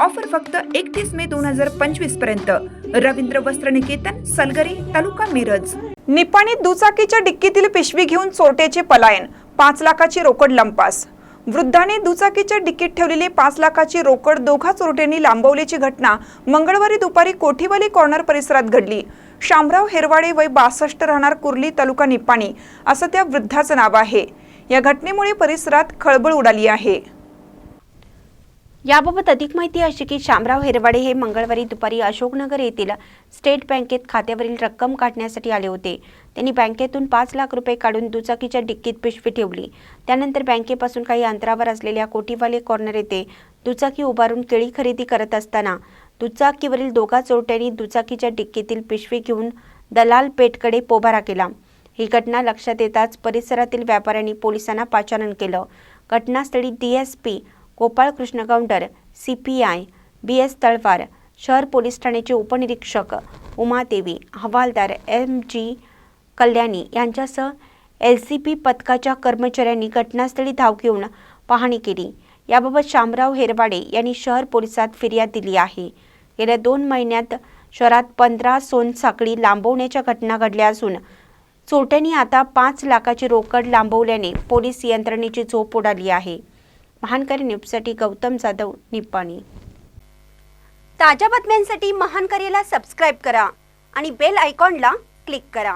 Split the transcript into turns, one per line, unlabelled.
Offer फक्त एकतीस मे दोन हजार पंचवीसपर्यंत. रवींद्र वस्त्र निकेतन सलगरी तालुका मिरज. निपाणीत दुचाकीच्या डिक्कीतील पिशवी घेऊन चोरट्याचे पलायन पाच लाखाची रोकड लंपास. वृद्धाने दुचाकीच्या डिक्कीत ठेवलेली पाच लाखाची रोकड दोघा चोरट्यांनी लांबवल्याची घटना मंगळवारी दुपारी कोठीवाली कॉर्नर परिसरात घडली. शामराव हेरवाडे वय बासष्ट राहणार कुर्ली तालुका निपाणी असं त्या वृद्धाचं नाव आहे. या घटनेमुळे परिसरात खळबळ उडाली आहे.
याबाबत अधिक माहिती अशी की शामराव हेरवाडे हे मंगळवारी दुपारी अशोकनगर येथील स्टेट बँकेत खात्यावरील रक्कम काढण्यासाठी आले होते. त्यांनी बँकेतून पाच लाख रुपये काढून दुचाकीच्या डिक्कीत पिशवी ठेवली. त्यानंतर बँकेपासून काही अंतरावर असलेल्या कोटीवाले कॉर्नर येथे दुचाकी उभारून केळी खरेदी करत असताना दुचाकीवरील दोघा चोरट्यांनी दुचाकीच्या डिक्कीतील पिशवी घेऊन दलाल पेठकडे पोबारा केला. ही घटना लक्षात येताच परिसरातील व्यापाऱ्यांनी पोलिसांना पाचारण केलं. घटनास्थळी DSP P Krishna Gounder C P I B S Talwar शहर पोलीस ठाण्याचे उपनिरीक्षक उमादेवी हवालदार एम जी कल्याणी यांच्यासह एल सी पी पथकाच्या कर्मचाऱ्यांनी घटनास्थळी धाव घेऊन पाहणी केली. याबाबत शामराव हेरवाडे यांनी शहर पोलिसात फिर्याद दिली आहे. गेल्या दोन महिन्यात शहरात पंधरा सोनसाखळी लांबवण्याच्या घटना घडल्या असून चोरट्यांनी आता पाच लाखाची रोकड लांबवल्याने पोलीस यंत्रणेची झोप उडाली आहे. महानकारी न्यूजसाठी गौतम जाधव निप्पाणी. ताज्या बातम्यांसाठी महानकरीला सबस्क्राईब करा आणि बेल आयकॉनला क्लिक करा.